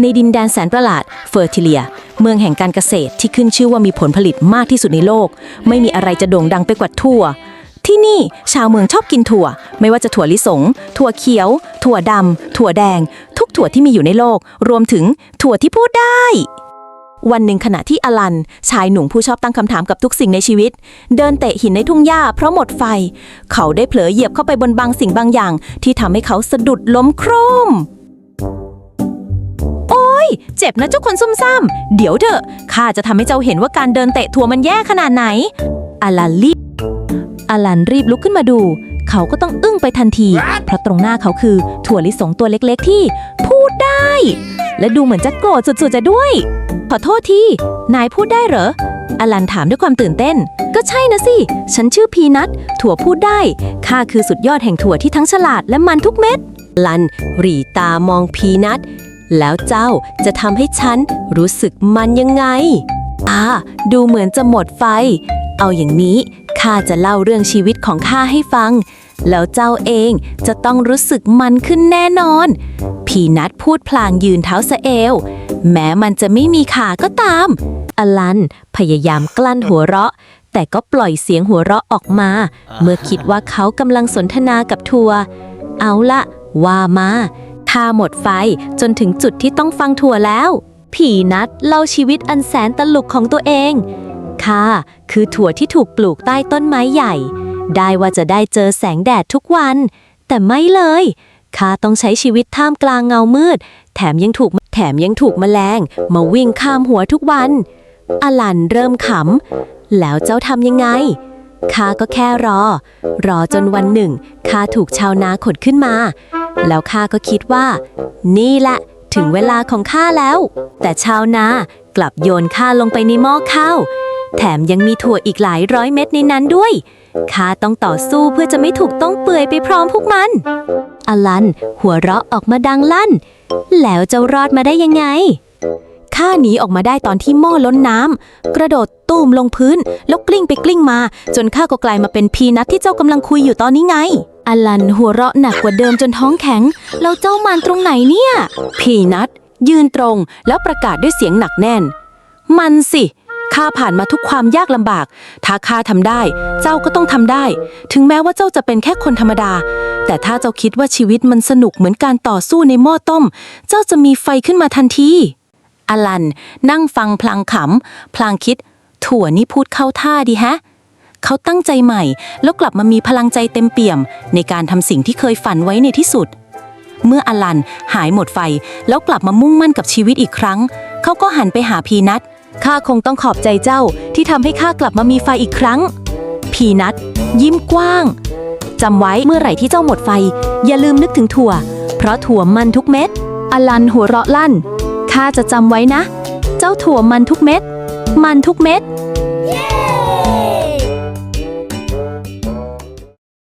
ในดินแดนแสนประหลาดเฟอร์ติเลีย เมืองแห่งการเกษตรที่ขึ้นชื่อว่ามีผลผลิตมากที่สุดในโลก ไม่มีอะไรจะโด่งดังไปกว่าถั่ว ที่นี่ชาวเมืองชอบกินถั่ว ไม่ว่าจะถั่วลิสง ถั่วเขียว ถั่วดำ ถั่วแดง ทุกถั่วที่มีอยู่ในโลก รวมถึงถั่วที่พูดได้ วันหนึ่งขณะที่อลัน ชายหนุ่มผู้ชอบตั้งคำถามกับทุกสิ่งในชีวิต เดินเตะหินในทุ่งหญ้าเพราะหมดไฟ เขาได้เผลอเหยียบเข้าไปบนบางสิ่งบางอย่าง ที่ทำให้เขาสะดุดล้มโครมโอ้ย เจ็บนะเจ้าคนซุ่มซ่ามเดี๋ยวเถอะข้าจะทำให้เจ้าเห็นว่าการเดินเตะทัวมันแย่ขนาดไหนอลันรีบอลันรีบลุกขึ้นมาดู เขาก็ต้องอึ้งไปทันที เพราะตรงหน้าเขาคือถั่วลิสงตัวเล็กๆ ที่ พูดได้ และดูเหมือนจะโกรธสุดๆจะด้วย ขอโทษทีนายพูดได้เหรออลันถามด้วยความตื่นเต้น ก็ใช่นะสิ ฉันชื่อพีนัทถั่วพูดได้ข้าคือสุดยอดแห่งถั่วที่ทั้งฉลาดและมันทุกเม็ดลันหรีตามองพีนัท แล้วเจ้าจะทำให้ฉันรู้สึกมันยังไง อ่า ดูเหมือนจะหมดไฟ เอาอย่างนี้ข้าจะเล่าเรื่องชีวิตของข้าให้ฟัง แล้วเจ้าเองจะต้องรู้สึกมันขึ้นแน่นอน พีนัทพูดพลางยืนเท้าสะเอว แม้มันจะไม่มีขาก็ตาม อลันพยายามกลั้นหัวเราะ แต่ก็ปล่อยเสียงหัวเราะออกมา เมื่อคิดว่าเขากำลังสนทนากับทัว เอาละว่ามา ถ้าหมดไฟจนถึงจุดที่ต้องฟังทัวร์แล้ว ผีนัดเล่าชีวิตอันแสนตลกของตัวเองค่ะคือถั่วที่ถูกปลูกใต้ต้นไม้ใหญ่ ได้ว่าจะได้เจอแสงแดดทุกวัน แต่ไม่เลยข้าต้องใช้ชีวิตท่ามกลางเงามืด แถมยังถูกแถมยังถูกแมลง มาวิ่งข้ามหัวทุกวัน อลันเริ่มขำ แล้วเจ้าทำยังไงข้าก็แค่รอ รอจนวันหนึ่งข้าถูกชาวนาขนขึ้นมา แล้วข้าก็คิดว่า นี่แหละถึงเวลาของข้าแล้ว แต่ชาวนากลับโยนข้าลงไปในหม้อข้าว แถมยังมีถั่วอีกหลายร้อยเม็ดในนั้นด้วยข้าต้องต่อสู้เพื่อจะไม่ถูกต้องเปื่อยไปพร้อมพวกมัน อลัน หัวเราะออกมาดังลั่น แล้วจ้ารอดมาได้ยังไง ข้าหนีออกมาได้ตอนที่หม้อล้นน้ำกระโดดตูมลงพื้น แล้วกลิ้งไปกลิ้งมา จนข้าก็กลายมาเป็นพีนัทที่เจ้ากำลังคุยอยู่ตอนนี้ไง อลันหัวเราะหนักกว่าเดิมจนท้องแข็ง แล้วเจ้ามันตรงไหนเนี่ย พีนัทยืนตรงแล้วประกาศด้วยเสียงหนักแน่น มันสิข้าผ่านมาทุกความยากลำบาก ถ้าข้าทำได้ เจ้าก็ต้องทำได้ ถึงแม้ว่าเจ้าจะเป็นแค่คนธรรมดา แต่ถ้าเจ้าคิดว่าชีวิตมันสนุกเหมือนการต่อสู้ในหม้อต้ม เจ้าจะมีไฟขึ้นมาทันที อลัน นั่งฟังพลางขำ พลางคิด ถั่วนี่พูดเข้าท่าดีแฮะ เขาตั้งใจใหม่ แล้วกลับมามีพลังใจเต็มเปี่ยม ในการทำสิ่งที่เคยฝันไว้ในที่สุด เมื่ออลันหายหมดไฟ แล้วกลับมามุ่งมั่นกับชีวิตอีกครั้ง เขาก็หันไปหาพีนัทข้าคงต้องขอบใจเจ้าที่ทำให้ข้ากลับมามีไฟอีกครั้ง พีนัทยิ้มกว้างจำไว้เมื่อไหร่ที่เจ้าหมดไฟ อย่าลืมนึกถึงถั่ว เพราะถั่วมันทุกเม็ด อลันหัวเราะลั่นข้าจะจำไว้นะ เจ้าถั่วมันทุกเม็ด มันทุกเม็ด